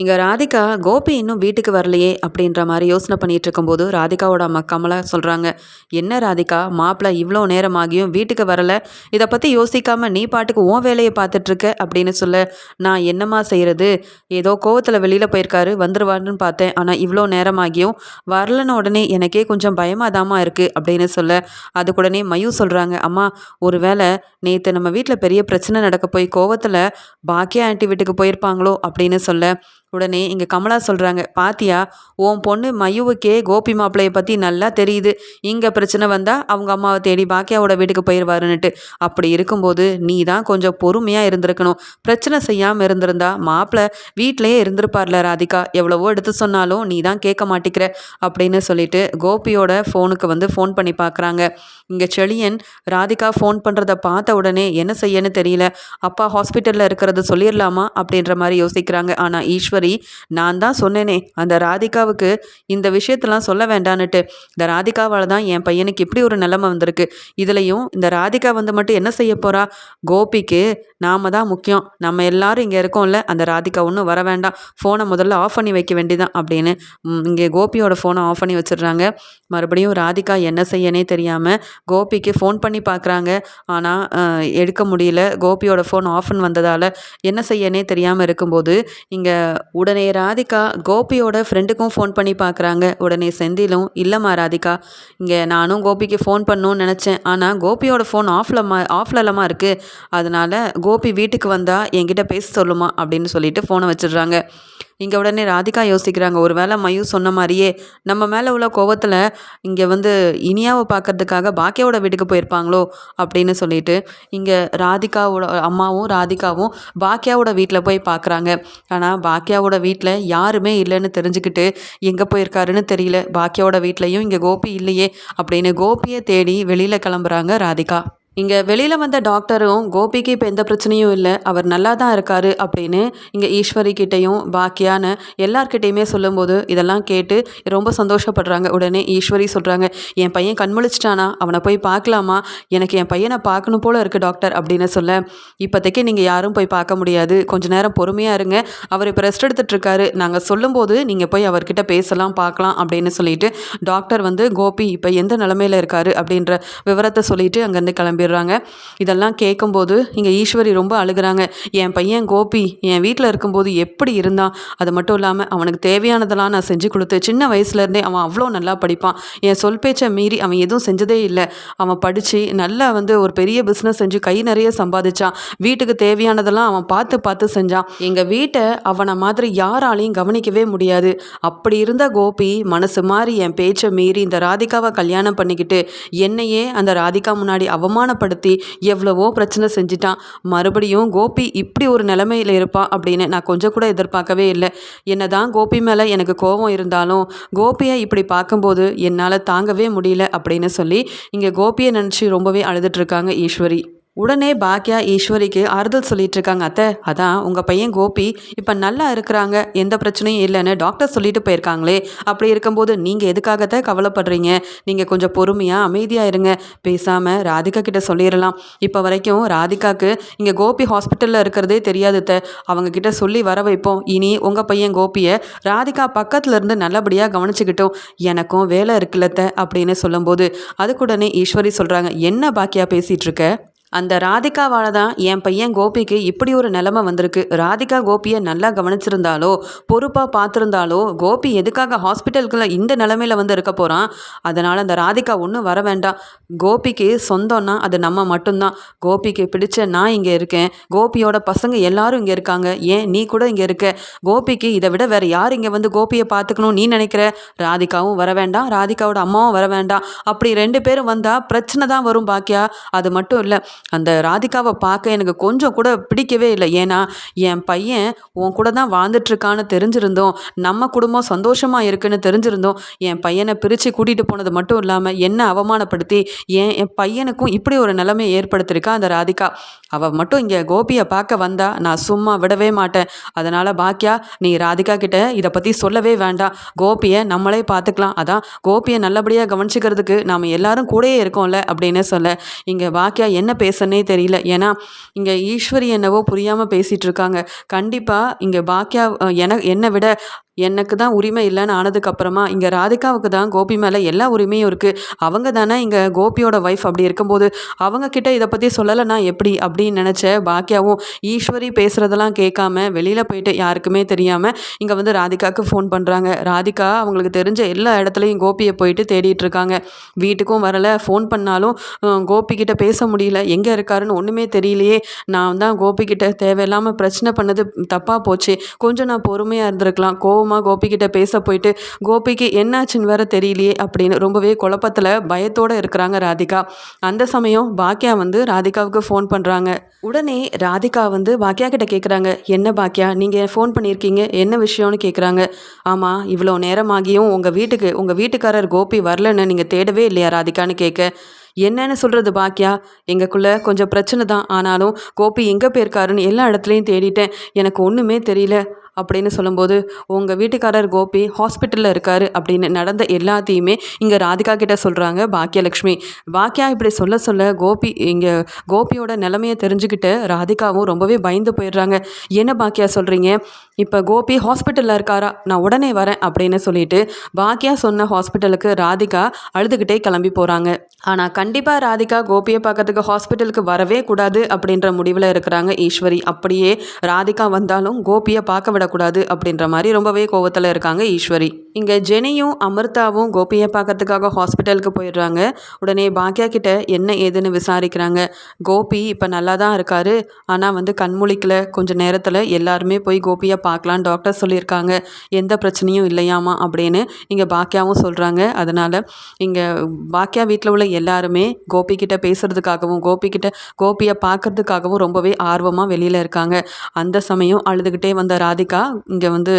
இங்கே ராதிகா கோபி இன்னும் வீட்டுக்கு வரலையே அப்படின்ற மாதிரி யோசனை பண்ணிட்டு இருக்கும்போது ராதிகாவோட அம்மா கமலா சொல்கிறாங்க என்ன ராதிகா மாப்பிள்ளை இவ்வளோ நேரம் ஆகியும் வீட்டுக்கு வரலை இதை பற்றி யோசிக்காமல் நீ பாட்டுக்கு உன் வேலையை பார்த்துட்ருக்க அப்படின்னு சொல்ல நான் என்னம்மா செய்கிறது ஏதோ கோவத்தில் வெளியில் போயிருக்காரு வந்துருவாருன்னு பார்த்தேன் ஆனால் இவ்வளோ நேரம் ஆகியும் வரலன்னு உடனே எனக்கே கொஞ்சம் பயமாக தாமா இருக்குது அப்படின்னு சொல்ல அதுக்குடனே மயூ சொல்கிறாங்க அம்மா ஒரு வேளை நேற்று நம்ம வீட்டில் பெரிய பிரச்சனை நடக்க போய் கோவத்தில் பாக்கியா ஆண்டி வீட்டுக்கு போயிருப்பாங்களோ அப்படின்னு சொல்ல உடனே இங்கே கமலா சொல்கிறாங்க பாத்தியா உன் பொண்ணு மயுவுக்கே கோபி மாப்பிள்ளையை பற்றி நல்லா தெரியுது. இங்கே பிரச்சனை வந்தால் அவங்க அம்மாவை தேடி பாக்கியாவோட வீட்டுக்கு போயிடுவாருன்னுட்டு அப்படி இருக்கும்போது நீ தான் கொஞ்சம் பொறுமையாக இருந்திருக்கணும். பிரச்சனை செய்யாமல் இருந்திருந்தா மாப்பிள்ளை வீட்டிலையே இருந்திருப்பார்ல ராதிகா. எவ்வளவோ எடுத்து சொன்னாலும் நீ தான் கேட்க மாட்டேங்கிற அப்படின்னு சொல்லிட்டு கோபியோட ஃபோனுக்கு வந்து ஃபோன் பண்ணி பார்க்குறாங்க இங்கே செழியன் ராதிகா ஃபோன் பண்ணுறத பார்த்த உடனே என்ன செய்யன்னு தெரியல. அப்பா ஹாஸ்பிட்டலில் இருக்கிறது சொல்லிடலாமா அப்படின்ற மாதிரி யோசிக்கிறாங்க. ஆனால் ஈஸ்வர் ஈஸ்வரி நான் தான் சொன்னேனே அந்த ராதிகாவுக்கு இந்த விஷயத்தெல்லாம் சொல்ல வேண்டான்னுட்டு. இந்த ராதிகாவால் தான் என் பையனுக்கு இப்படி ஒரு நிலைமை வந்திருக்கு. இதுலேயும் இந்த ராதிகா வந்து மட்டும் என்ன செய்ய போகிறா கோபிக்கு நாம தான் முக்கியம். நம்ம எல்லாரும் இங்கே இருக்கோம்ல அந்த ராதிகா ஒன்றும் வர வேண்டாம். ஃபோனை முதல்ல ஆஃப் பண்ணி வைக்க வேண்டியதான் அப்படின்னு இங்கே கோபியோட ஃபோனை ஆஃப் பண்ணி வச்சிடுறாங்க. மறுபடியும் ராதிகா என்ன செய்யனே தெரியாமல் கோபிக்கு ஃபோன் பண்ணி பார்க்குறாங்க ஆனால் எடுக்க முடியல. கோபியோட ஃபோன் ஆஃப்னு வந்ததால் என்ன செய்யனே தெரியாமல் இருக்கும்போது இங்கே உடனே ராதிகா கோபியோட ஃப்ரெண்டுக்கும் ஃபோன் பண்ணி பார்க்குறாங்க உடனே செந்திலும் இல்லைம்மா ராதிகா இங்கே நானும் கோபிக்கு ஃபோன் பண்ணணும்னு நினச்சேன். ஆனால் கோபியோட ஃபோன் ஆஃப்லம்மா ஆஃப்லலமா இருக்குது அதனால் கோபி வீட்டுக்கு வந்தால் என்கிட்ட பேச சொல்லுமா அப்படின்னு சொல்லிட்டு ஃபோனை வச்சிடுறாங்க. இங்கே உடனே ராதிகா யோசிக்கிறாங்க. ஒரு வேளை மயூ சொன்ன மாதிரியே நம்ம மேலே உள்ள கோவத்தில் இங்கே வந்து இனியாவை பார்க்கறதுக்காக பாக்கியாவோட வீட்டுக்கு போயிருப்பாங்களோ அப்படின்னு சொல்லிட்டு இங்கே ராதிகாவோட அம்மாவும் ராதிகாவும் பாக்கியாவோட வீட்டில் போய் பார்க்குறாங்க ஆனால் பாக்கியாவோட வீட்டில் யாருமே இல்லைன்னு தெரிஞ்சுக்கிட்டு எங்கே போயிருக்காருன்னு தெரியல. பாக்கியாவோட வீட்லேயும் இங்கே கோபி இல்லையே அப்படின்னு கோபியை தேடி வெளியில் கிளம்புறாங்க ராதிகா. இங்கே வெளியில் வந்த டாக்டரும் கோபிக்கு இப்போ எந்த பிரச்சனையும் இல்லை அவர் நல்லா தான் இருக்கார் அப்படின்னு இங்கே ஈஸ்வரி கிட்டேயும் பாக்கியான்னு எல்லார்கிட்டேயுமே சொல்லும்போது இதெல்லாம் கேட்டு ரொம்ப சந்தோஷப்படுறாங்க. உடனே ஈஸ்வரி சொல்கிறாங்க என் பையன் கண்முழிச்சிட்டானா? அவனை போய் பார்க்கலாமா? எனக்கு என் பையனை பார்க்கணும் போல் இருக்குது டாக்டர் அப்படின்னு சொல்ல இப்போதைக்கு நீங்கள் யாரும் போய் பார்க்க முடியாது. கொஞ்ச நேரம் பொறுமையாக இருங்க. அவர் இப்போ ரெஸ்ட் எடுத்துகிட்ருக்காரு நாங்கள் சொல்லும்போது நீங்கள் போய் அவர்கிட்ட பேசலாம் பார்க்கலாம் அப்படின்னு சொல்லிட்டு டாக்டர் வந்து கோபி இப்போ எந்த நிலமையில் இருக்கார்? அப்படின்ற விவரத்தை சொல்லிட்டு அங்கேருந்து கிளம்பி போயிடுறாங்க. இதெல்லாம் கேட்கும்போது இங்கே ஈஸ்வரி ரொம்ப அழுகிறாங்க. என் பையன் கோபி என் வீட்டில் இருக்கும்போது எப்படி இருந்தான்? அது மட்டும் இல்லாமல் அவனுக்கு தேவையானதெல்லாம் நான் செஞ்சு கொடுத்து சின்ன வயசுலேருந்தே அவன் அவ்வளோ நல்லா படிப்பான். என் சொல் பேச்சை மீறி அவன் எதுவும் செஞ்சதே இல்லை. அவன் படித்து நல்லா வந்து ஒரு பெரிய பிஸ்னஸ் செஞ்சு கை நிறைய சம்பாதிச்சான். வீட்டுக்கு தேவையானதெல்லாம் அவன் பார்த்து பார்த்து செஞ்சான். எங்கள் வீட்டை அவனை மாதிரி யாராலையும் கவனிக்கவே முடியாது. அப்படி இருந்த கோபி மனசு மாதிரி என் பேச்சை மீறி இந்த ராதிகாவை கல்யாணம் பண்ணிக்கிட்டு என்னையே அந்த ராதிகா முன்னாடி அவமான அவமானப்படுத்தி எவ்வளவோ பிரச்சனை செஞ்சிட்டான். மறுபடியும் கோபி இப்படி ஒரு நிலைமையில் இருப்பான் அப்படின்னு நான் கொஞ்சம் கூட எதிர்பார்க்கவே இல்லை. என்ன தான் கோபி மேலே எனக்கு கோபம் இருந்தாலும் கோபியை இப்படி பார்க்கும்போது என்னால் தாங்கவே முடியல அப்படின்னு சொல்லி இங்கே கோபியை நினச்சி ரொம்பவே அழுதுட்ருக்காங்க ஈஸ்வரி. உடனே பாக்யா ஈஸ்வரிக்கு ஆறுதல் சொல்லிட்டு இருக்காங்க அத்தை. அதான் உங்கள் பையன் கோபி இப்போ நல்லா இருக்கிறாங்க. எந்த பிரச்சனையும் இல்லைன்னு டாக்டர் சொல்லிட்டு போயிருக்காங்களே. அப்படி இருக்கும்போது நீங்கள் எதுக்காகத்தான் கவலைப்படுறீங்க? நீங்கள் கொஞ்சம் பொறுமையாக அமைதியாக இருங்க. பேசாமல் ராதிகா கிட்ட சொல்லிடலாம் இப்போ வரைக்கும் ராதிகாவுக்கு இங்கே கோபி ஹாஸ்பிட்டலில் இருக்கிறதே தெரியாது த அவங்க கிட்ட சொல்லி வர வைப்போம். இனி உங்கள் பையன் கோபியை ராதிகா பக்கத்தில் இருந்து நல்லபடியாக கவனிச்சுக்கிட்டோம். எனக்கும் வேலை இருக்குல்லத்த அப்படின்னு சொல்லும்போது அதுக்குடனே ஈஸ்வரி சொல்கிறாங்க என்ன பாக்கியா பேசிகிட்டு இருக்க? அந்த ராதிகாவால் தான் என் பையன் கோபிக்கு இப்படி ஒரு நிலமை வந்திருக்கு. ராதிகா கோபியை நல்லா கவனிச்சிருந்தாலோ பொறுப்பாக பார்த்துருந்தாலோ கோபி எதுக்காக ஹாஸ்பிட்டலுக்குள்ள இந்த நிலமையில வந்து இருக்க போகிறான் அதனால் அந்த ராதிகா ஒன்றும் வர வேண்டாம். கோபிக்கு சொந்தம்னா அது நம்ம மட்டும்தான். கோபிக்கு பிடிச்ச நான் இங்கே இருக்கேன். கோபியோட பசங்க எல்லாரும் இங்கே இருக்காங்க. ஏன் நீ கூட இங்கே இருக்க? கோபிக்கு இதை விட வேறு யார் இங்கே வந்து கோபியை பார்த்துக்கணும் நீ நினைக்கிற? ராதிகாவும் வர வேண்டாம். ராதிகாவோட அம்மாவும் வர வேண்டாம். அப்படி ரெண்டு பேரும் வந்தால் பிரச்சனை தான் வரும் பாக்கியா? அது மட்டும் இல்லை அந்த ராதிகாவை பார்க்க எனக்கு கொஞ்சம் கூட பிடிக்கவே இல்லை. ஏன்னா என் பையன் உன் கூட தான் வாழ்ந்துட்டுருக்கான்னு தெரிஞ்சிருந்தோம். நம்ம குடும்பம் சந்தோஷமாக இருக்குன்னு தெரிஞ்சிருந்தோம். என் பையனை பிரித்து கூட்டிகிட்டு போனது மட்டும் இல்லாமல் என்ன அவமானப்படுத்தி ஏன் என் பையனுக்கும் இப்படி ஒரு நிலைமையை ஏற்படுத்தியிருக்கா அந்த ராதிகா. அவள் மட்டும் இங்கே கோபியை பார்க்க வந்தா நான் சும்மா விடவே மாட்டேன். அதனால் பாக்கியா நீ ராதிகா கிட்ட இதை பற்றி சொல்லவே வேண்டாம். கோபியை நம்மளே பார்த்துக்கலாம். அதான் கோபியை நல்லபடியாக கவனிச்சிக்கிறதுக்கு நாம் எல்லாரும் கூடயே இருக்கோம்ல அப்படின்னு சொல்ல. இங்கே பாக்கியா என்ன பே பேசனே தெரியல. ஏன்னா இங்கே ஈஸ்வரி என்னவோ புரியாமல் பேசிகிட்டு இருக்காங்க. கண்டிப்பாக இங்கே பாக்கியா என என்னை விட எனக்கு தான் உரிமை இல்லைன்னு ஆனதுக்கப்புறமா இங்கே ராதிகாவுக்கு தான் கோபி மேலே எல்லா உரிமையும் இருக்குது அவங்க தானே இங்கே கோபியோட ஒய்ஃப் அப்படி இருக்கும்போது அவங்கக்கிட்ட இதை பற்றி சொல்லலைன்னா எப்படி அப்படின்னு நினச்ச பாக்கியாவும் ஈஸ்வரி பேசுகிறதெல்லாம் கேட்காம வெளியில் போயிட்டு யாருக்குமே தெரியாமல் இங்கே வந்து ராதிகாவுக்கு ஃபோன் பண்ணுறாங்க ராதிகா அவங்களுக்கு தெரிஞ்ச எல்லா இடத்துலையும் கோபியை போயிட்டு தேடிட்டு இருக்காங்க. வீட்டுக்கும் வரலை ஃபோன் பண்ணாலும் கோபிக்கிட்ட பேச முடியல. எங்கே இருக்காருன்னு ஒன்றுமே தெரியலையே. நான் தான் கோபிக்கிட்ட தேவையில்லாமல் பிரச்சனை பண்ணது தப்பாக போச்சு. கொஞ்சம் நான் பொறுமையாக இருந்திருக்கலாம். கோவம் கோபமாக கோபிக்கிட்ட பேச போயிட்டு கோபிக்கு என்னாச்சுன்னு வேற தெரியலையே அப்படின்னு ரொம்பவே குழப்பத்தில் பயத்தோடு இருக்கிறாங்க ராதிகா. அந்த சமயம் பாக்கியா வந்து ராதிகாவுக்கு ஃபோன் பண்ணுறாங்க உடனே ராதிகா வந்து பாக்கியா கிட்ட கேட்குறாங்க என்ன பாக்கியா நீங்கள் ஃபோன் பண்ணியிருக்கீங்க என்ன விஷயம்னு கேட்குறாங்க ஆமாம் இவ்வளோ நேரமாகியும் உங்கள் வீட்டுக்கு உங்கள் வீட்டுக்காரர் கோபி வரலன்னு நீங்கள் தேடவே இல்லையா ராதிகான்னு கேட்க என்னன்னு சொல்கிறது பாக்கியா எங்களுக்குள்ள கொஞ்சம் பிரச்சனை தான். ஆனாலும் கோபி எங்கே போயிருக்காருன்னு எல்லா இடத்துலையும் தேடிட்டேன். எனக்கு ஒன்றுமே தெரியல. அப்படின்னு சொல்லும்போது உங்கள் வீட்டுக்காரர் கோபி ஹாஸ்பிட்டலில் இருக்காரு அப்படின்னு நடந்த எல்லாத்தையுமே இங்கே ராதிகா கிட்ட சொல்கிறாங்க பாக்கியலக்ஷ்மி. பாக்கியா இப்படி சொல்ல சொல்ல கோபி இங்கே கோபியோட நிலமையை தெரிஞ்சுக்கிட்டு ராதிகாவும் ரொம்பவே பயந்து போயிடுறாங்க. என்ன பாக்கியா சொல்கிறீங்க இப்போ கோபி ஹாஸ்பிட்டலில் இருக்காரா? நான் உடனே வரேன் அப்படின்னு சொல்லிட்டு பாக்கியா சொன்ன ஹாஸ்பிட்டலுக்கு ராதிகா அழுதுகிட்டே கிளம்பி போகிறாங்க ஆனால் கண்டிப்பாக ராதிகா கோபியை பார்க்கறதுக்கு ஹாஸ்பிட்டலுக்கு வரவே கூடாது அப்படின்ற முடிவில் இருக்கிறாங்க ஈஸ்வரி. அப்படியே ராதிகா வந்தாலும் கோபியை பார்க்க விடக்கூடாது அப்படின்ற மாதிரி ரொம்பவே கோவத்தில் இருக்காங்க ஈஸ்வரி. இங்கே ஜெனியும் அமிர்தாவும் கோபியை பார்க்கறதுக்காக ஹாஸ்பிட்டலுக்கு போயிடுறாங்க. உடனே பாக்கியா கிட்ட என்ன ஏதுன்னு விசாரிக்கிறாங்க. கோபி இப்போ நல்லா தான் இருக்காரு. ஆனால் வந்து கண்முழிக்கல. கொஞ்சம் நேரத்தில் எல்லாருமே போய் கோபியை பார்க்கலாம் டாக்டர் சொல்லியிருக்காங்க. எந்த பிரச்சனையும் இல்லையாமா அப்படின்னு இங்கே பாக்கியாவும் சொல்கிறாங்க அதனால் இங்கே பாக்கியா வீட்டில் உள்ள எல்லாருமே கோபிக்கிட்ட பேசுகிறதுக்காகவும் கோபிக்கிட்ட கோபியை பார்க்கறதுக்காகவும் ரொம்பவே ஆர்வமாக வெளியில் இருக்காங்க. அந்த சமயம் அழுதுகிட்டே வந்த ராதிகா இங்கே வந்து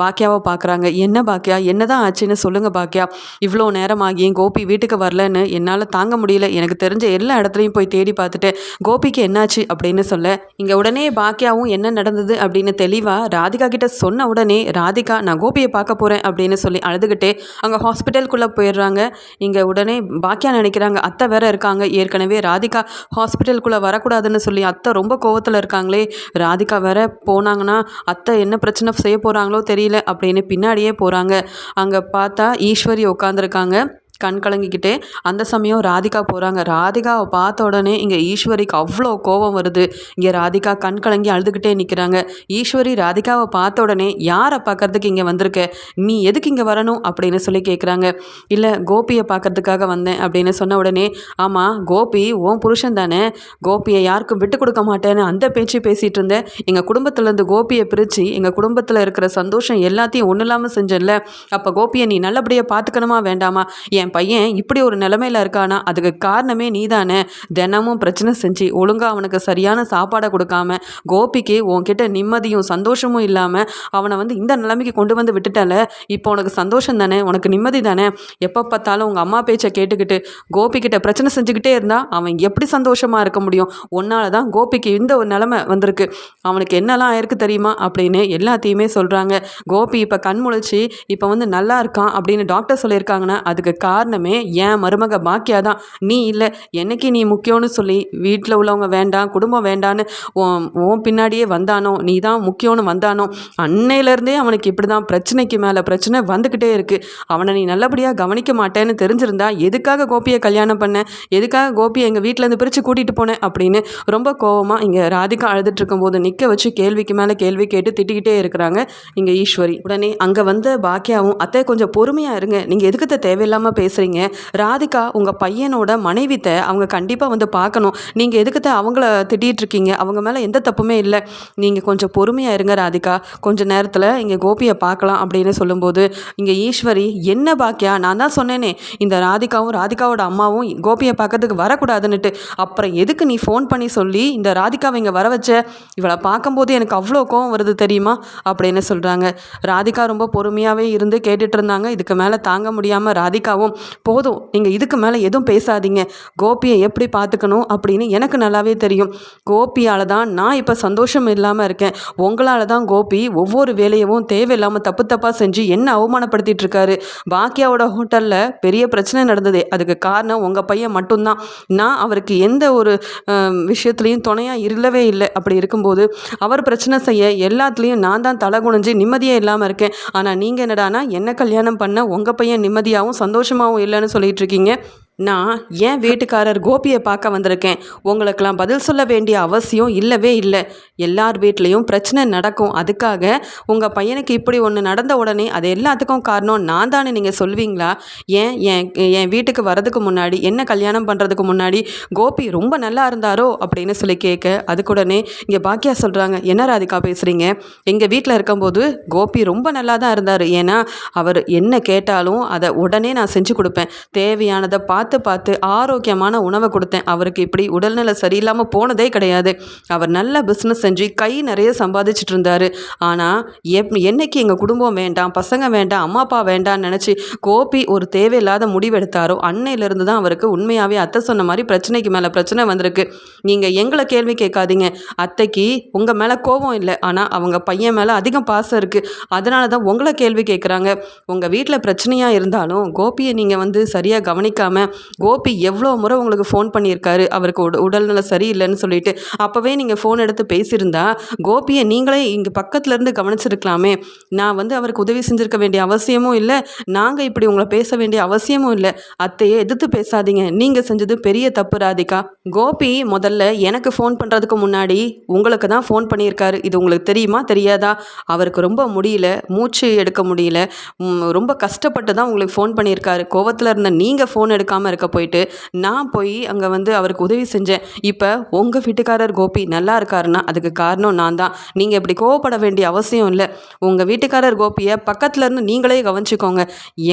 பாக்கியாவை பார்க்குறாங்க என்ன பாக்கியா என்ன தான் ஆச்சுன்னு சொல்லுங்கள் பாக்கியா இவ்வளோ நேரம் ஆகியும் கோபி வீட்டுக்கு வரலன்னு என்னால் தாங்க முடியல. எனக்கு தெரிஞ்ச எல்லா இடத்துலையும் போய் தேடி பார்த்துட்டு கோபிக்கு என்னாச்சு? அப்படின்னு சொல்ல இங்கே உடனே பாக்கியாவும் என்ன நடந்தது? அப்படின்னு தெளிவாக ராதிகா கிட்ட சொன்ன உடனே ராதிகா நான் கோபியை பார்க்க போகிறேன் அப்படின்னு சொல்லி அழுதுகிட்டே அங்கே ஹாஸ்பிட்டலுக்குள்ளே போயிடுறாங்க. இங்கே உடனே பாக்கியா நினைக்கிறாங்க அத்தை வேற இருக்காங்க. ஏற்கனவே ராதிகா ஹாஸ்பிட்டலுக்குள்ளே வரக்கூடாதுன்னு சொல்லி அத்தை ரொம்ப கோவத்தில் இருக்காங்களே. ராதிகா வேற போனாங்கன்னா அத்தை என்ன பிரச்சனை செய்ய போகிறாங்களோ தெரியல அப்படின்னு பின்னாடியே போகிறாங்க அங்கே பார்த்தா ஈஸ்வரி உட்காந்துருக்காங்க கண் கலங்கிக்கிட்டே அந்த சமயம் ராதிகா போகிறாங்க ராதிகாவை பார்த்த உடனே இங்கே ஈஸ்வரிக்கு அவ்வளோ கோபம் வருது. இங்கே ராதிகா கண் கலங்கி அழுதுகிட்டே நிற்கிறாங்க ஈஸ்வரி ராதிகாவை பார்த்த உடனே யாரை பார்க்கறதுக்கு இங்கே வந்திருக்க? நீ எதுக்கு இங்கே வரணும்? அப்படின்னு சொல்லி கேட்குறாங்க இல்லை கோபியை பார்க்கறதுக்காக வந்தேன் அப்படின்னு சொன்ன உடனே ஆமாம் கோபி உன் புருஷன் தானே? கோபியை யாருக்கும் விட்டு கொடுக்க மாட்டேன்னு அந்த பேச்சு பேசிகிட்டு இருந்தேன் எங்கள் குடும்பத்துலேருந்து கோபியை பிரித்து எங்கள் குடும்பத்தில் இருக்கிற சந்தோஷம் எல்லாத்தையும் ஒன்றும் இல்லாமல் செஞ்சேன்ல. அப்போ கோபியை நீ நல்லபடியாக பார்த்துக்கணுமா வேண்டாமா? என் பையன் இப்படி ஒரு நிலமையில இருக்கானா? அதுக்கு காரணமே நீதானே. தினமும் பிரச்சனை செஞ்சு ஒழுங்காக அவனுக்கு சரியான சாப்பாடை கொடுக்காம கோபிக்கு உன்கிட்ட நிம்மதியும் சந்தோஷமும் இல்லாமல் அவனை வந்து இந்த நிலைமைக்கு கொண்டு வந்து விட்டுட்டால. இப்போ உனக்கு சந்தோஷம் தானே? உனக்கு நிம்மதி தானே? எப்போ பார்த்தாலும் உங்கள் அம்மா பேச்சை கேட்டுக்கிட்டு கோபிக்கிட்ட பிரச்சனை செஞ்சுக்கிட்டே இருந்தால் அவன் எப்படி சந்தோஷமாக இருக்க முடியும்? உன்னால தான் கோபிக்கு இந்த ஒரு நிலமை வந்திருக்கு. அவனுக்கு என்னெல்லாம் ஆயிருக்கு தெரியுமா? அப்படின்னு எல்லாத்தையுமே சொல்கிறாங்க கோபி இப்போ கண் முழிச்சு இப்போ வந்து நல்லா இருக்கான் அப்படின்னு டாக்டர் சொல்லியிருக்காங்கன்னா அதுக்கு கா காரணமே என் மருமக பாக்கியா தான் நீ இல்லை என்னைக்கு நீ முக்கியம்னு சொல்லி வீட்டில் உள்ளவங்க வேண்டாம் குடும்பம் வேண்டான்னு உன் உன் பின்னாடியே வந்தானோ நீ தான் முக்கியம்னு வந்தானோ அன்னையிலேருந்தே அவனுக்கு இப்படி தான் பிரச்சனைக்கு மேலே பிரச்சனை வந்துக்கிட்டே இருக்குது அவனை நீ நல்லபடியாக கவனிக்க மாட்டேன்னு தெரிஞ்சிருந்தா எதுக்காக கோபியை கல்யாணம் பண்ண எதுக்காக கோபியை எங்கள் வீட்டிலேருந்து பிரித்து கூட்டிகிட்டு போனேன் அப்படின்னு ரொம்ப கோவமாக இங்கே ராதிகா அழுதுட்டு இருக்கும்போது நிற்க வச்சு கேள்விக்கு மேலே கேள்வி கேட்டு திட்டிக்கிட்டே இருக்கிறாங்க இங்கே ஈஸ்வரி. உடனே அங்கே வந்த பாக்கியாவும் அத்தை கொஞ்சம் பொறுமையாக இருங்க நீங்கள் எதுக்கு தேவையில்லாமல் பேசுகிறீங்க ராதிகா உங்கள் பையனோட மனைவித்தை அவங்க கண்டிப்பாக வந்து பார்க்கணும். நீங்கள் எதுக்குத்த அவங்கள திட்டிகிட்டு இருக்கீங்க அவங்க மேலே எந்த தப்புமே இல்லை. நீங்கள் கொஞ்சம் பொறுமையாக இருங்க ராதிகா. கொஞ்சம் நேரத்தில் இங்கே கோபியை பார்க்கலாம் அப்படின்னு சொல்லும்போது இங்கே ஈஸ்வரி என்ன பாக்கியா? நான் தான் சொன்னேனே. இந்த ராதிகாவும் ராதிகாவோட அம்மாவும் கோபியை பார்க்கறதுக்கு வரக்கூடாதுன்னுட்டு. அப்புறம் எதுக்கு நீ ஃபோன் பண்ணி சொல்லி இந்த ராதிகாவை இங்கே வர வச்ச? இவளை பார்க்கும்போது எனக்கு அவ்வளோ கோவம் வருது தெரியுமா? அப்படின்னு சொல்கிறாங்க ராதிகா ரொம்ப பொறுமையாகவே இருந்து கேட்டுட்டு இருந்தாங்க. இதுக்கு மேலே தாங்க முடியாமல் ராதிகாவும் சொல்லவும் போதும். நீங்கள் இதுக்கு மேலே எதுவும் பேசாதீங்க. கோபியை எப்படி பார்த்துக்கணும் அப்படின்னு எனக்கு நல்லாவே தெரியும். கோபியால் தான் நான் இப்போ சந்தோஷம் இல்லாமல் இருக்கேன். உங்களால் தான் கோபி ஒவ்வொரு வேலையவும் தேவையில்லாமல் தப்பு தப்பாக செஞ்சு என்ன அவமானப்படுத்திட்டு இருக்காரு. பாக்கியாவோட ஹோட்டலில் பெரிய பிரச்சனை நடந்தது. அதுக்கு காரணம் உங்கள் பையன் மட்டும்தான். நான் அவருக்கு எந்த ஒரு விஷயத்துலையும் துணையாக இல்லவே இல்லை. அப்படி இருக்கும்போது அவர் பிரச்சனை செய்ய எல்லாத்துலேயும் நான் தான் தலை குனிஞ்சு நிம்மதியே இல்லாமல் இருக்கேன். ஆனால் நீங்கள் என்னடானா என்ன கல்யாணம் பண்ண உங்கள் பையன் நிம்மதியாகவும் சுத்தமாகவும் இல்லைன்னு சொல்லிகிட்ருக்கீங்க நான் ஏன் வீட்டுக்காரர் கோபியை பார்க்க வந்திருக்கேன். உங்களுக்கெல்லாம் பதில் சொல்ல வேண்டிய அவசியம் இல்லவே இல்லை. எல்லார் வீட்லேயும் பிரச்சனை நடக்கும். அதுக்காக உங்கள் பையனுக்கு இப்படி ஒன்று நடந்த உடனே அது எல்லாத்துக்கும் காரணம் நான் தானே நீங்கள் சொல்வீங்களா? ஏன் என் என் வீட்டுக்கு வரதுக்கு முன்னாடி என்ன கல்யாணம் பண்ணுறதுக்கு முன்னாடி கோபி ரொம்ப நல்லா இருந்தாரோ அப்படின்னு சொல்லி கேட்க அதுக்குடனே இங்கே பாக்கியா சொல்கிறாங்க என்ன ராதிகா பேசுகிறீங்க எங்கள் வீட்டில் இருக்கும்போது கோபி ரொம்ப நல்லா தான் இருந்தார். ஏன்னா அவர் என்ன கேட்டாலும் அதை உடனே நான் செஞ்சு கொடுப்பேன். தேவையானதை பார்த்து பார்த்து பார்த்து ஆரோக்கியமான உணவை கொடுத்தேன். அவருக்கு இப்படி உடல்நிலை சரியில்லாமல் போனதே கிடையாது. அவர் நல்ல பிஸ்னஸ் செஞ்சு கை நிறைய சம்பாதிச்சிட்டு இருந்தார். ஆனால் எப் என்னைக்கு எங்கள் குடும்பம் வேண்டாம் பசங்க வேண்டாம் அம்மா அப்பா வேண்டாம்னு நினச்சி கோபி ஒரு தேவையில்லாத முடிவெடுத்தாரோ அன்னையிலேருந்து தான் அவருக்கு உண்மையாகவே அத்தை சொன்ன மாதிரி பிரச்சனைக்கு மேலே பிரச்சனை வந்திருக்கு. நீங்கள் எங்களை கேள்வி கேட்காதீங்க. அத்தைக்கு உங்கள் மேலே கோபம் இல்லை. ஆனால் அவங்க பையன் மேலே அதிகம் பாசம் இருக்குது அதனால தான் உங்களை கேள்வி கேட்குறாங்க. உங்கள் வீட்டில் பிரச்சனையாக இருந்தாலும் கோபியை நீங்கள் வந்து சரியாக கவனிக்காமல் கோபி எவ்வளோ முறை உங்களுக்கு ஃபோன் பண்ணியிருக்காரு? அவருக்கு உட உடல்நலம் சரியில்லைன்னு சொல்லிட்டு. அப்போவே நீங்கள் ஃபோன் எடுத்து பேசியிருந்தா கோபியை நீங்களே இங்கே பக்கத்துலேருந்து கவனிச்சிருக்கலாமே. நான் வந்து அவருக்கு உதவி செஞ்சுருக்க வேண்டிய அவசியமும் இல்லை. நாங்கள் இப்படி உங்களை பேச வேண்டிய அவசியமும் இல்லை. அத்தையை எதிர்த்து பேசாதீங்க. நீங்கள் செஞ்சது பெரிய தப்பு ராதிகா. கோபி முதல்ல எனக்கு ஃபோன் பண்ணுறதுக்கு முன்னாடி உங்களுக்கு தான் ஃபோன் பண்ணியிருக்காரு. இது உங்களுக்கு தெரியுமா தெரியாதா? அவருக்கு ரொம்ப முடியல. மூச்சு எடுக்க முடியல. ரொம்ப கஷ்டப்பட்டு தான் உங்களுக்கு ஃபோன் பண்ணியிருக்காரு. கோவத்தில் இருந்த நீங்கள் ஃபோன் எடுக்காமல் இருக்க போயிட்டு நான் போய் அங்கே வந்து அவருக்கு உதவி செஞ்சேன். இப்போ உங்கள் வீட்டுக்காரர் கோபி நல்லா இருக்காருன்னா அதுக்கு காரணம் நான் தான். நீங்கள் இப்படி கோவப்பட வேண்டிய அவசியம் இல்லை. உங்கள் வீட்டுக்காரர் கோபியை பக்கத்தில் இருந்து நீங்களே கவனிச்சுக்கோங்க.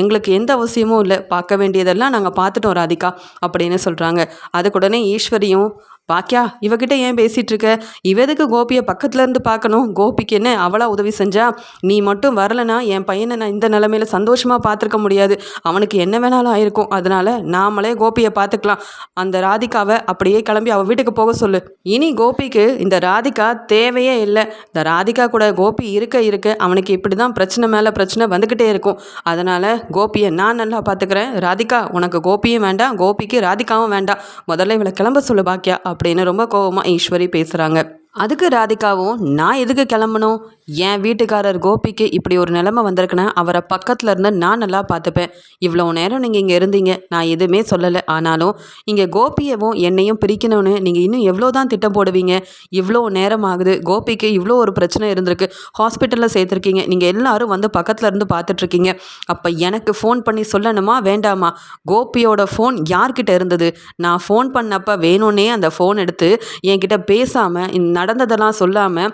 எங்களுக்கு எந்த அவசியமும் இல்லை. பார்க்க வேண்டியதெல்லாம் நாங்கள் பார்த்துட்டோம் ராதிகா அப்படின்னு சொல்கிறாங்க அதுக்குடனே ஈஸ்வரியும் பாக்கியா இவகிட்ட ஏன் பேசிகிட்டு இருக்க இவ எதுக்கு கோபியை பக்கத்துல இருந்து பார்க்கணும் கோபிக்கு என்ன அவளா உதவி செஞ்சா? நீ மட்டும் வரலனா என் பையனை நான் இந்த நிலமையில சந்தோஷமாக பார்த்துருக்க முடியாது. அவனுக்கு என்ன வேணாலும் ஆயிருக்கும். அதனால நாமளே கோபியை பார்த்துக்கலாம் அந்த ராதிகாவை அப்படியே கிளம்பி அவள் வீட்டுக்கு போக சொல்லு. இனி கோபிக்கு இந்த ராதிகா தேவையே இல்லை. இந்த ராதிகா கூட கோபி இருக்க இருக்க அவனுக்கு இப்படி தான் பிரச்சனை மேலே பிரச்சனை வந்துக்கிட்டே இருக்கும். அதனால் கோபியை நான் நல்லா பார்த்துக்கிறேன் ராதிகா உனக்கு கோபியும் வேண்டாம். கோபிக்கு ராதிகாவும் வேண்டாம். முதல்ல இவளை கிளம்ப சொல்லு பாக்கியா அப்படின்னு ரொம்ப கோவமாக ஈஸ்வரி பேசுகிறாங்க அதுக்கு ராதிகாவும் நான் எதுக்கு கிளம்பணும்? என் வீட்டுக்காரர் கோபிக்கு இப்படி ஒரு நிலைமை வந்திருக்குன்னா அவரை பக்கத்தில் இருந்து நான் நல்லா பார்த்துப்பேன். இவ்வளோ நேரம் நீங்கள் இங்கே இருந்தீங்க. நான் எதுவுமே சொல்லலை. ஆனாலும் இங்கே கோபியவும் என்னையும் பிரிக்கணும்னு நீங்கள் இன்னும் எவ்வளோ தான் திட்டம் போடுவீங்க? இவ்வளோ நேரம் ஆகுது. கோபிக்கு இவ்வளோ ஒரு பிரச்சனை இருந்திருக்கு. ஹாஸ்பிட்டலில் சேர்த்துருக்கீங்க. நீங்கள் எல்லாரும் வந்து பக்கத்தில் இருந்து பார்த்துட்ருக்கீங்க. அப்போ எனக்கு ஃபோன் பண்ணி சொல்லணுமா? வேண்டாமா? கோபியோட ஃபோன் யார்கிட்ட இருந்தது? நான் ஃபோன் பண்ணப்போ வேணும்னே அந்த ஃபோன் எடுத்து என்கிட்ட பேசாமல் நடந்ததெல்லாம் சொல்லாமல்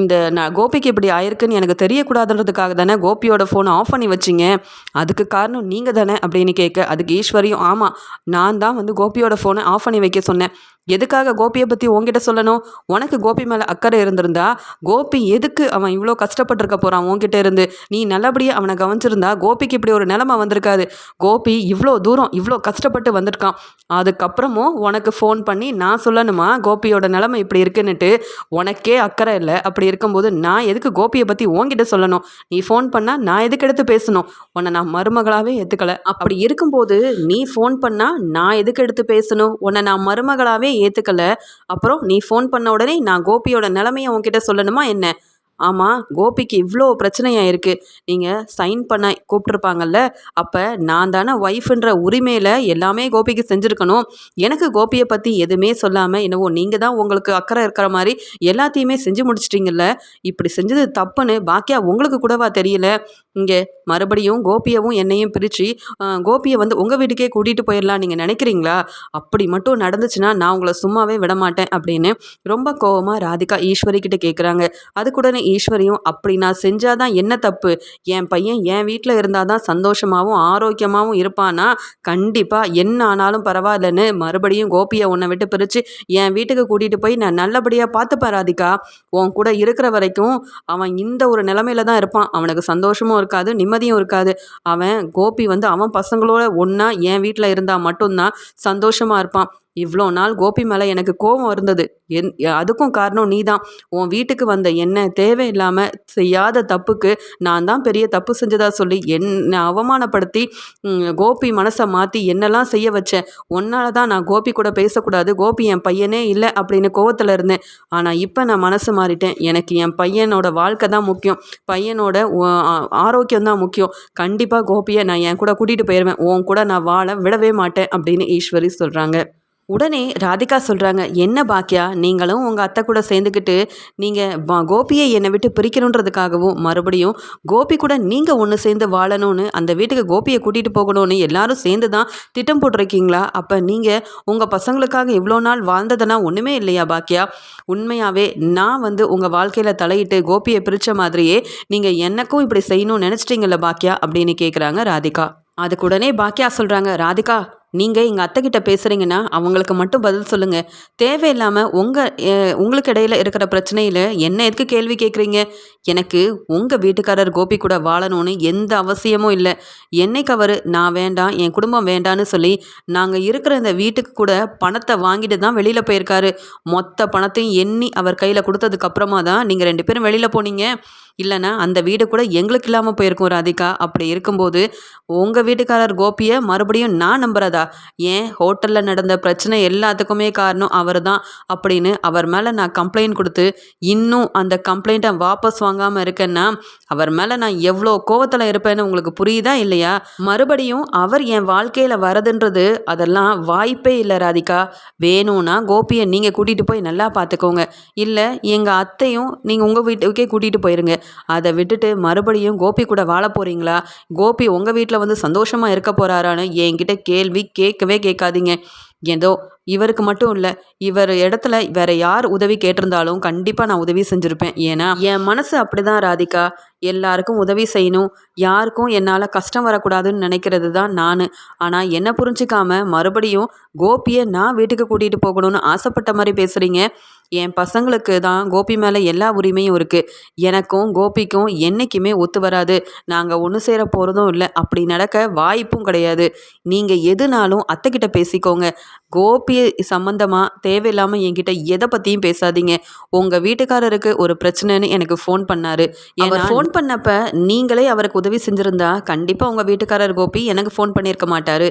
இந்த நான் கோபிக்கு இப்படி ஆயிருக்குன்னு எனக்கு தெரியக்கூடாதுன்றதுக்காக தானே கோபியோட ஃபோனை ஆஃப் பண்ணி வச்சிங்க. அதுக்கு காரணம் நீங்கள் தானே அப்படின்னு கேட்க அதுக்கு ஈஸ்வரியும் ஆமாம் நான் தான் வந்து கோபியோட ஃபோனை ஆஃப் பண்ணி வைக்க சொன்னேன். எதுக்காக கோபியை பற்றி உன்கிட்ட சொல்லணும்? உனக்கு கோபி மேலே அக்கறை இருந்திருந்தா கோபி எதுக்கு அவன் இவ்வளோ கஷ்டப்பட்டிருக்க போகிறான் உன்கிட்ட இருந்து? நீ நல்லபடியாக அவனை கவனிச்சிருந்தா கோபிக்கு இப்படி ஒரு நிலமை வந்திருக்காது. கோபி இவ்வளோ தூரம் இவ்வளோ கஷ்டப்பட்டு வந்திருக்கான். அதுக்கப்புறமும் உனக்கு ஃபோன் பண்ணி நான் சொல்லணுமா? கோபியோட நிலமை இப்படி இருக்குன்னுட்டு உனக்கே அக்கறை இல்லை. அப்படி இருக்கும்போது நான் எதுக்கு கோபியை பற்றி உன்கிட்ட சொல்லணும்? நீ ஃபோன் பண்ணால் நான் எதுக்கு எடுத்து பேசணும்? உன்னை நான் மருமகளாகவே ஏற்றுக்கலை அப்படி இருக்கும்போது நீ ஃபோன் பண்ணால் நான் எதுக்கு எடுத்து பேசணும்? உன்னை நான் மருமகளாகவே ஏற்றுக்கல அப்புறம் நீ ஃபோன் பண்ண உடனே நான் கோபியோட நிலமையை உன்கிட்ட சொல்லணுமா என்ன? ஆமாம் கோபிக்கு இவ்வளோ பிரச்சனையாக இருக்குது நீங்கள் சைன் பண்ண கூப்பிட்ருப்பாங்கல்ல அப்போ நான் தானே ஒய்ஃப்ன்ற உரிமையில் எல்லாமே கோபிக்கு செஞ்சுருக்கணும். எனக்கு கோபியை பற்றி எதுவுமே சொல்லாமல் என்னவோ நீங்கள் தான் உங்களுக்கு அக்கறை இருக்கிற மாதிரி எல்லாத்தையுமே செஞ்சு முடிச்சிட்டிங்கல்ல. இப்படி செஞ்சது தப்புன்னு பாக்கியா உங்களுக்கு கூடவா தெரியல? இங்கே மறுபடியும் கோபியவும் என்னையும் பிரித்து கோபியை வந்து உங்கள் வீட்டுக்கே கூட்டிகிட்டு போயிடலாம் நீங்கள் நினைக்கிறீங்களா? அப்படி மட்டும் நடந்துச்சுன்னா நான் உங்களை சும்மாவே விட மாட்டேன் அப்படின்னு ரொம்ப கோவமாக ராதிகா ஈஸ்வரி கிட்டே கேட்குறாங்க அதுக்குடனே ஈஸ்வரியும் அப்படி நான் செஞ்சாதான் என்ன தப்பு? என் பையன் என் வீட்டில் இருந்தால் தான் சந்தோஷமாகவும் ஆரோக்கியமாகவும் இருப்பானா? கண்டிப்பாக என்ன ஆனாலும் பரவாயில்லன்னு மறுபடியும் கோபியை உன்னை விட்டு பிரித்து என் வீட்டுக்கு கூட்டிகிட்டு போய் நான் நல்லபடியாக பார்த்து ராதிகா. உன் கூட இருக்கிற வரைக்கும் அவன் இந்த ஒரு நிலமையில தான் இருப்பான். அவனுக்கு சந்தோஷமும் இருக்காது நிம்மதியும் இருக்காது. அவன் கோபி வந்து அவன் பசங்களோட ஒன்றா என் வீட்டில் இருந்தால் மட்டும்தான் சந்தோஷமாக இருப்பான். இவ்வளோ நாள் கோபி மேலே எனக்கு கோபம் இருந்தது. என் அதுக்கும் காரணம் நீ தான் உன் வீட்டுக்கு வந்த என்ன தேவையில்லாமல் செய்யாத தப்புக்கு நான் தான் பெரிய தப்பு செஞ்சதா சொல்லி என்னை அவமானப்படுத்தி கோபி மனசை மாற்றி என்னெல்லாம் செய்ய வச்சேன். உன்னால தான் நான் கோபி கூட பேசக்கூடாது. கோபி என் பையனே இல்லை அப்படின்னு கோவத்தில் இருந்தேன். ஆனால் இப்போ நான் மனசு மாறிட்டேன். எனக்கு என் பையனோட வாழ்க்கை தான் முக்கியம். பையனோட ஆரோக்கியம் தான் முக்கியம். கண்டிப்பாக கோபியை நான் என் கூட கூட்டிகிட்டு போயிடுவேன் உன் கூட நான் வாழ விடவே மாட்டேன் அப்படின்னு ஈஸ்வரி சொல்கிறாங்க உடனே ராதிகா சொல்கிறாங்க என்ன பாக்கியா நீங்களும் உங்கள் அத்தை கூட சேர்ந்துக்கிட்டு நீங்கள் கோபியை என்னை விட்டு பிரிக்கணுன்றதுக்காகவும் மறுபடியும் கோபி கூட நீங்கள் ஒன்று சேர்ந்து வாழணும்னு அந்த வீட்டுக்கு கோபியை கூட்டிகிட்டு போகணும்னு எல்லாரும் சேர்ந்து தான் திட்டம் போட்டிருக்கீங்களா? அப்போ நீங்கள் உங்கள் பசங்களுக்காக இவ்வளோ நாள் வாழ்ந்ததுன்னா ஒன்றுமே இல்லையா பாக்கியா? உண்மையாகவே நான் வந்து உங்கள் வாழ்க்கையில் தலையிட்டு கோபியை பிரித்த மாதிரியே நீங்கள் எனக்கும் இப்படி செய்யணும்னு நினச்சிட்டீங்கல்ல பாக்கியா? அப்படின்னு கேட்குறாங்க ராதிகா. அதுக்கு உடனே பாக்கியா சொல்கிறாங்க ராதிகா நீங்கள் எங்கள் அத்தைக்கிட்ட பேசுகிறீங்கன்னா அவங்களுக்கு மட்டும் பதில் சொல்லுங்கள் தேவையில்லாமல் உங்கள் உங்களுக்கு இடையில் இருக்கிற பிரச்சனையில் என்ன எதுக்கு கேள்வி கேட்குறீங்க எனக்கு உங்கள் வீட்டுக்காரர் கோபி கூட வாழணும்னு எந்த அவசியமும் இல்லை. என்னைக்கு அவர் நான் வேண்டாம் என் குடும்பம் வேண்டான்னு சொல்லி நாங்கள் இருக்கிற இந்த வீட்டுக்கு கூட பணத்தை வாங்கிட்டு தான் வெளியில் போயிருக்காரு. மொத்த பணத்தையும் எண்ணி அவர் கையில் கொடுத்ததுக்கப்புறமா தான் நீங்கள் ரெண்டு பேரும் வெளியில் போனீங்க. இல்லைன்னா அந்த வீடு கூட எங்களுக்கு இல்லாமல் போயிருக்கும் ராதிகா. அப்படி இருக்கும்போது உங்கள் வீட்டுக்காரர் கோபியை மறுபடியும் நான் நம்புறதா? ஏன்? ஹோட்டலில் நடந்த பிரச்சனை எல்லாத்துக்குமே காரணம் அவர் தான் அப்படின்னு அவர் மேலே நான் கம்ப்ளைண்ட் கொடுத்து இன்னும் அந்த கம்ப்ளைண்ட்டை வாபஸ் வாங்காமல் இருக்கேன்னா அவர் மேலே நான் எவ்வளோ கோவத்தில் இருப்பேன்னு உங்களுக்கு புரியுதா இல்லையா? மறுபடியும் அவர் என் வாழ்க்கையில் வரதுன்றது அதெல்லாம் வாய்ப்பே இல்லை ராதிகா. வேணும்னா கோபியை நீங்கள் கூட்டிகிட்டு போய் நல்லா பார்த்துக்கோங்க இல்லை எங்கள் அத்தையும் நீங்கள் உங்கள் வீட்டுக்கே கூட்டிகிட்டு போயிருங்க. அதை விட்டுட்டு மறுபடியும் கோபி கூட வாழ போகிறீங்களா கோபி உங்கள் வீட்டில் வந்து சந்தோஷமாக இருக்க போகிறாரான்னு என்கிட்ட கேள்வி கேட்கவே கேட்காதீங்க. ஏதோ இவருக்கு மட்டும் இல்லை இவர் இடத்துல வேற யார் உதவி கேட்டிருந்தாலும் கண்டிப்பாக நான் உதவி செஞ்சுருப்பேன். ஏன்னா என் மனசு அப்படிதான் ராதிகா. எல்லாருக்கும் உதவி செய்யணும். யாருக்கும் என்னால் கஷ்டம் வரக்கூடாதுன்னு நினைக்கிறது தான் நான். ஆனால் என்ன புரிஞ்சிக்காம மறுபடியும் கோபியை நான் வீட்டுக்கு கூட்டிகிட்டு போகணும்னு ஆசைப்பட்ட மாதிரி பேசுகிறீங்க என் பசங்களுக்கு தான் கோபி மேலே எல்லா உரிமையும் இருக்குது எனக்கும் கோபிக்கும் என்றைக்குமே ஒத்து வராது. நாங்கள் ஒன்று சேர போகிறதும் இல்லை. அப்படி நடக்க வாய்ப்பும் கிடையாது. நீங்கள் எதுனாலும் அத்தைக்கிட்ட பேசிக்கோங்க. கோபி சம்மந்தமாக தேவையில்லாமல் என்கிட்ட எதை பற்றியும் பேசாதீங்க. உங்கள் வீட்டுக்காரருக்கு ஒரு பிரச்சனைன்னு எனக்கு ஃபோன் பண்ணார். அவர் ஃபோன் பண்ணப்ப நீங்களே அவருக்கு உதவி செஞ்சுருந்தா கண்டிப்பாக உங்கள் வீட்டுக்காரர் கோபி எனக்கு ஃபோன் பண்ணியிருக்க மாட்டார்.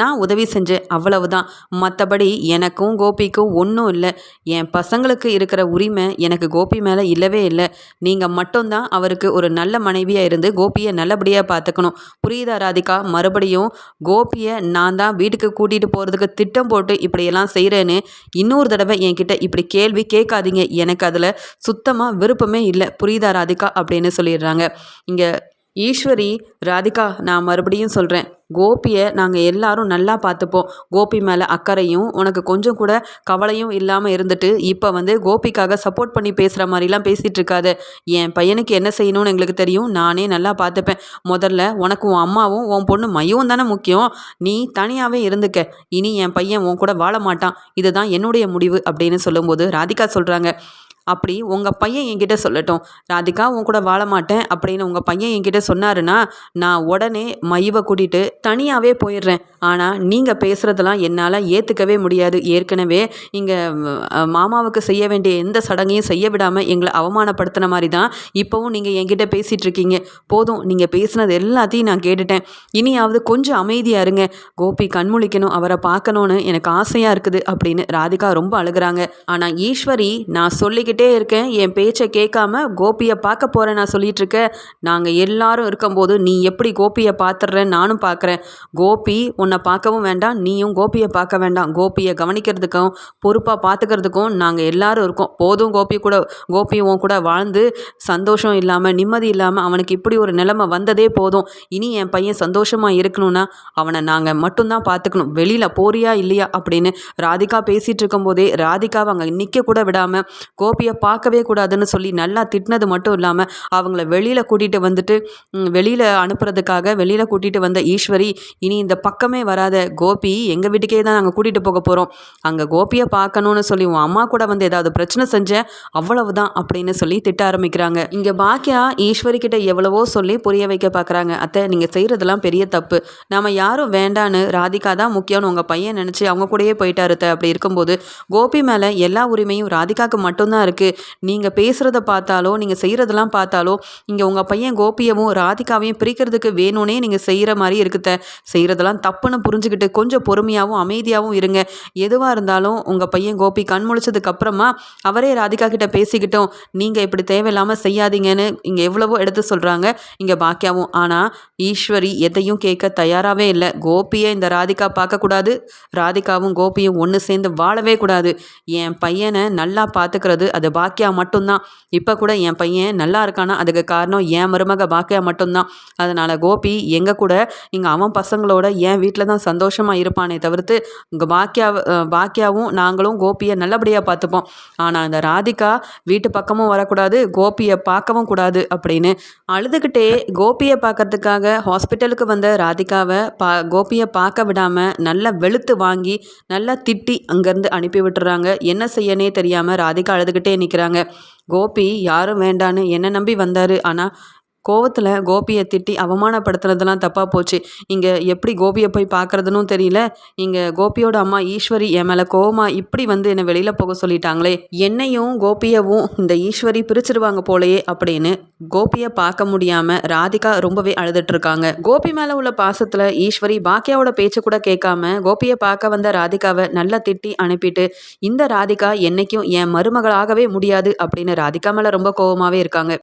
நான் உதவி செஞ்சேன். அவ்வளவுதான். மற்றபடி எனக்கும் கோபிக்கும் ஒன்றும் இல்லை. என் பசங்களுக்கு இருக்கிற உரிமை எனக்கு கோபி மேலே இல்லவே இல்லை. நீங்கள் மட்டும்தான் அவருக்கு ஒரு நல்ல மனைவியாக இருந்து கோபியை நல்லபடியாக பார்த்துக்கணும் புரியுதா ராதிகா? மறுபடியும் கோபியை நான் தான் வீட்டுக்கு கூட்டிகிட்டு போகிறதுக்கு திட்டம் போட்டு இப்படியெல்லாம் செய்கிறேன்னு இன்னொரு தடவை என்கிட்ட இப்படி கேள்வி கேட்காதீங்க. எனக்கு அதில் சுத்தமாக விருப்பமே இல்லை. புரியுதா ராதிகா? அப்படின்னு சொல்லிடுறாங்க. இங்கே ஈஸ்வரி ராதிகா நான் மறுபடியும் சொல்கிறேன் கோபியை நாங்கள் எல்லாரும் நல்லா பார்த்துப்போம். கோபி மேலே அக்கறையும் உனக்கு கொஞ்சம் கூட கவலையும் இல்லாமல் இருந்துட்டு இப்போ வந்து கோபிக்காக சப்போர்ட் பண்ணி பேசுகிற மாதிரிலாம் பேசிகிட்டு இருக்காது. என் பையனுக்கு என்ன செய்யணும்னு எங்களுக்கு தெரியும். நானே நல்லா பார்த்துப்பேன். முதல்ல உனக்கு உன் அம்மாவும் உன் பொண்ணு மையவும் தானே முக்கியம். நீ தனியாகவே இருந்துக்க. இனி என் பையன் உன் கூட வாழ மாட்டான். இதுதான் என்னுடைய முடிவு அப்படின்னு சொல்லும்போது ராதிகா சொல்கிறாங்க அப்படி உங்கள் பையன் என்கிட்ட சொல்லட்டும். ராதிகா உன் கூட வாழ மாட்டேன் அப்படின்னு உங்கள் பையன் என்கிட்ட சொன்னாருன்னா நான் உடனே மைவை கூட்டிகிட்டு தனியாகவே போயிடுறேன். ஆனால் நீங்கள் பேசுகிறதெல்லாம் என்னால் ஏற்றுக்கவே முடியாது. ஏற்கனவே இங்கே மாமாவுக்கு செய்ய வேண்டிய எந்த சடங்கையும் செய்ய விடாமல் எங்களை அவமானப்படுத்தின மாதிரி தான் இப்போவும் நீங்கள் என்கிட்ட பேசிகிட்டு இருக்கீங்க. போதும் நீங்கள் பேசுனது எல்லாத்தையும் நான் கேட்டுட்டேன். இனியாவது கொஞ்சம் அமைதியாக இருங்க. கோபி கண்முழிக்கணும் அவரை பார்க்கணுன்னு எனக்கு ஆசையாக இருக்குது அப்படின்னு ராதிகா ரொம்ப அழுகிறாங்க. ஆனால் ஈஸ்வரி நான் சொல்லிக்கிட்டே இருக்கேன். என் பேச்சை கேட்காம கோபியை பார்க்க போகிறேன் நான் சொல்லிட்டு இருக்கேன். நாங்கள் எல்லாரும் இருக்கும்போது நீ எப்படி கோபியை பார்த்துடுறேன் நானும் பார்க்குறேன். கோபி உன்னை உன்னை பார்க்கவும் வேண்டாம் நீயும் கோபியை பார்க்க வேண்டாம். கோபியை கவனிக்கிறதுக்கும் பொறுப்பாக பார்த்துக்கிறதுக்கும் நாங்கள் எல்லாரும் இருக்கோம். போதும் கோபி கூட கோபியும் கூட வாழ்ந்து சந்தோஷம் இல்லாமல் நிம்மதி இல்லாமல் அவனுக்கு இப்படி ஒரு நிலைமை வந்ததே போதும். இனி என் பையன் சந்தோஷமாக இருக்கணும்னா அவனை நாங்கள் மட்டும்தான் பார்த்துக்கணும். வெளியில் போறியா இல்லையா அப்படின்னு ராதிகா பேசிகிட்டு இருக்கும்போதே ராதிகாவை அங்கே நிற்க கூட விடாமல் கோபியை பார்க்கவே கூடாதுன்னு சொல்லி நல்லா திட்டினது மட்டும் இல்லாமல் அவங்கள வெளியில் கூட்டிகிட்டு வந்துட்டு வெளியில் அனுப்புறதுக்காக வெளியில் கூட்டிகிட்டு வந்த ஈஸ்வரி இனி இந்த பக்கமே வராத. கோபி எங்கள் வீட்டுக்கே தான் நாங்கள் கூட்டிகிட்டு போக போகிறோம் அங்கே கோபியை பார்க்கணுன்னு சொல்லி உன் அம்மா கூட வந்து ஏதாவது பிரச்சனை செஞ்ச அவ்வளவுதான் அப்படின்னு சொல்லி திட்ட ஆரம்பிக்கிறாங்க. இங்கே பாக்கியா ஈஸ்வரி கிட்ட எவ்வளவோ சொல்லி புரிய வைக்க பார்க்குறாங்க அத்தை நீங்கள் செய்கிறதெல்லாம் பெரிய தப்பு. நாம் யாரும் வேண்டான்னு ராதிகா தான் முக்கியம்னு உங்கள் பையன் நினச்சி அவங்க கூடயே போயிட்டாரு அத்தை. அப்படி இருக்கும்போது கோபி மேலே எல்லா உரிமையும் ராதிகாவுக்கு மட்டும்தான் இருக்குது நீங்கள் பேசுகிறத பார்த்தாலோ நீங்கள் செய்கிறதெல்லாம் பார்த்தாலோ இங்கே உங்கள் பையன் கோபியவும் ராதிகாவையும் பிரிக்கிறதுக்கு வேணும்னே நீங்கள் செய்கிற மாதிரி இருக்குத்த செய்கிறதெல்லாம் தப்பு. தப்புன்னு புரிஞ்சுக்கிட்டு கொஞ்சம் பொறுமையாகவும் அமைதியாகவும் இருங்க. எதுவாக இருந்தாலும் உங்கள் பையன் கோபி கண் முழிச்சதுக்கு அப்புறமா அவரே ராதிகா கிட்ட பேசிக்கிட்டோம் நீங்கள் இப்படி தேவையில்லாமல் செய்யாதீங்கன்னு இங்கே எவ்வளவோ எடுத்து சொல்கிறாங்க இங்கே பாக்கியாவும். ஆனால் ஈஸ்வரி எதையும் கேட்க தயாராகவே இல்லை. கோபியை இந்த ராதிகா பார்க்கக்கூடாது. ராதிகாவும் கோபியும் ஒன்று சேர்ந்து வாழவே கூடாது. என் பையனை நல்லா பார்த்துக்கிறது அது பாக்கியா மட்டும்தான். இப்போ கூட என் பையன் நல்லா இருக்கானா? அதுக்கு காரணம் என் மருமக பாக்கியா மட்டும்தான். அதனால் கோபி எங்கள் கூட? இங்கே அவன் பசங்களோட என் வீட்டில் வீட்டில் தான் சந்தோஷமாக இருப்பானே தவிர்த்து இங்கே பாக்கியா பாக்கியாவும் நாங்களும் கோபியை நல்லபடியாக பார்த்துப்போம். ஆனால் இந்த ராதிகா வீட்டு பக்கமும் வரக்கூடாது கோபியை பார்க்கவும் கூடாது அப்படின்னு அழுதுகிட்டே கோபியை பார்க்கறதுக்காக ஹாஸ்பிட்டலுக்கு வந்த ராதிகாவை பா கோபியை பார்க்க விடாமல் நல்லா வெளுத்து வாங்கி நல்லா திட்டி அங்கேருந்து அனுப்பி விட்டுறாங்க. என்ன செய்யனே தெரியாமல் ராதிகா அழுதுகிட்டே நிற்கிறாங்க கோபி யாரும் வேண்டான்னு என்னை நம்பி வந்தார்? ஆனால் கோவத்தில் கோபியை திட்டி அவமானப்படுத்துனதெல்லாம் தப்பாக போச்சு. இங்கே எப்படி கோபியை போய் பார்க்குறதுன்னு தெரியல. இங்கே கோபியோட அம்மா ஈஸ்வரி என் மேலே கோவமாக இப்படி வந்து என்னை வெளியில் போக சொல்லிட்டாங்களே. என்னையும் கோபியவும் இந்த ஈஸ்வரி பிரிச்சிருவாங்க போலயே அப்படின்னு கோபியை பார்க்க முடியாமல் ராதிகா ரொம்பவே அழுதுட்ருக்காங்க கோபி மேலே உள்ள பாசத்தில் ஈஸ்வரி பாக்கியாவோட பேச்சு கூட கேட்காம கோபியை பார்க்க வந்த ராதிகாவை நல்லா திட்டி அனுப்பிட்டு இந்த ராதிகா என்னைக்கும் என் மருமகளாகவே முடியாது அப்படின்னு ராதிகா மேலே ரொம்ப கோவமாகவே இருக்காங்க.